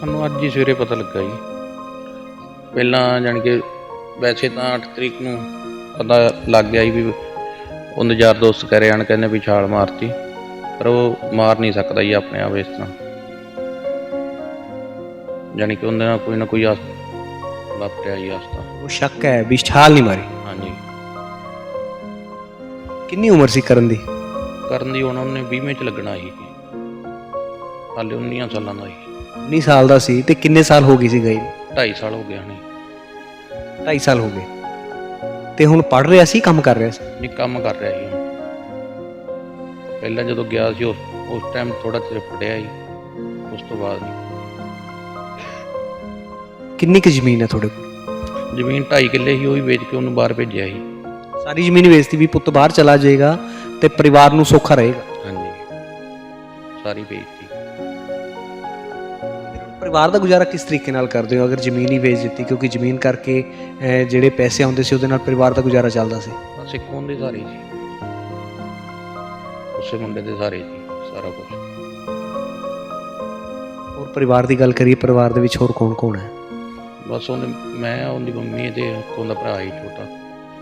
ਸਾਨੂੰ ਅੱਜ ਹੀ ਸਵੇਰੇ ਪਤਾ ਲੱਗਾ ਜੀ। ਪਹਿਲਾਂ ਜਾਣੀ ਕਿ ਵੈਸੇ ਤਾਂ 8 ਤਰੀਕ ਨੂੰ ਪਤਾ ਲੱਗ ਗਿਆ ਜੀ ਵੀ ਉਹਦੇ ਯਾਰ ਦੋਸਤ ਰਹੇ ਹਨ ਕਹਿੰਦੇ ਵੀ ਛਾਲ ਮਾਰਤੀ ਪਰ ਉਹ ਮਾਰ ਨਹੀਂ ਸਕਦਾ ਜੀ ਆਪਣੇ ਆਪ ਇਸ ਤਰ੍ਹਾਂ। ਜਾਣੀ ਕਿ ਉਹਦੇ ਨਾਲ ਕੋਈ ਨਾ ਕੋਈ ਆਸ ਵਾਪਰਿਆ ਜੀ ਆਸਤਾ ਉਹ ਸ਼ੱਕ ਹੈ ਵੀ ਛਾਲ ਨਹੀਂ ਮਾਰੀ। ਹਾਂਜੀ। ਕਿੰਨੀ ਉਮਰ ਸੀ ਕਰਨ ਦੀ? ਕਰਨ ਦੀ ਉਹਨੇ 20ਵੇਂ ਚ ਲੱਗਣਾ ਸੀ ਹਾਲੇ 19 ਸਾਲਾਂ ਦਾ ਸੀ। 19 ਸਾਲ ਦਾ ਸੀ ਤੇ ਕਿੰਨੇ ਸਾਲ ਹੋ ਗਏ ਸੀ ਗਏ 2.5 ਸਾਲ ਹੋ ਗਿਆ ਨਹੀਂ 2.5 ਸਾਲ ਹੋ ਗਏ। ਤੇ ਹੁਣ ਪੜ ਰਿਹਾ ਸੀ ਕੰਮ ਕਰ ਰਿਹਾ ਸੀ? ਨਹੀਂ ਕੰਮ ਕਰ ਰਿਹਾ ਸੀ ਹੁਣ। ਪਹਿਲਾਂ ਜਦੋਂ ਗਿਆ ਸੀ ਉਸ ਉਸ ਟਾਈਮ ਥੋੜਾ ਚਿਰ ਪੜਿਆ ਸੀ। ਉਸ ਤੋਂ ਬਾਅਦ ਨਹੀਂ। ਕਿੰਨੀ ਕੁ ਜ਼ਮੀਨ ਹੈ ਤੁਹਾਡੇ ਕੋਲ? ਜ਼ਮੀਨ 2.5 ਕਿੱਲੇ ਸੀ ਉਹ ਵੀ ਵੇਚ ਕੇ ਉਹਨੂੰ ਬਾਹਰ ਭੇਜਿਆ ਸੀ। ਸਾਰੀ ਜ਼ਮੀਨ ਵੇਚਤੀ ਵੀ ਪੁੱਤ ਬਾਹਰ ਚਲਾ ਜਾਏਗਾ ਤੇ ਪਰਿਵਾਰ ਨੂੰ ਸੌਖਾ ਰਹੇਗਾ। ਹਾਂਜੀ। ਸਾਰੀ ਵੇਚਤੀ। ਪਰਿਵਾਰ ਦਾ ਗੁਜ਼ਾਰਾ ਕਿਸ ਤਰੀਕੇ ਨਾਲ ਕਰਦੇ ਹੋ? ਅਗਰ ਜ਼ਮੀਨ ਹੀ ਵੇਚ ਦਿੱਤੀ ਕਿਉਂਕਿ ਜ਼ਮੀਨ ਕਰਕੇ ਅਹ, ਜਿਹੜੇ ਪੈਸੇ ਆਉਂਦੇ ਸੀ ਉਹਦੇ ਨਾਲ ਪਰਿਵਾਰ ਦਾ ਗੁਜ਼ਾਰਾ ਚੱਲਦਾ ਸੀ। ਬਸ ਇੱਕ ਉਹਦੇ ਸਾਰੇ ਸੀ ਉਸੇ ਮੁੰਡੇ ਦੇ ਸਾਰੇ ਸੀ ਸਾਰਾ ਕੁਝ ਹੋਰ ਪਰਿਵਾਰ ਦੀ ਗੱਲ ਕਰੀਏ ਪਰਿਵਾਰ ਦੇ ਵਿੱਚ ਹੋਰ ਕੌਣ ਕੌਣ ਹੈ? ਬਸ ਉਹਨੇ ਮੈਂ ਉਹਦੀ ਮੰਮੀ ਤੇ ਇੱਕ ਉਹਦਾ ਭਰਾ ਸੀ ਛੋਟਾ।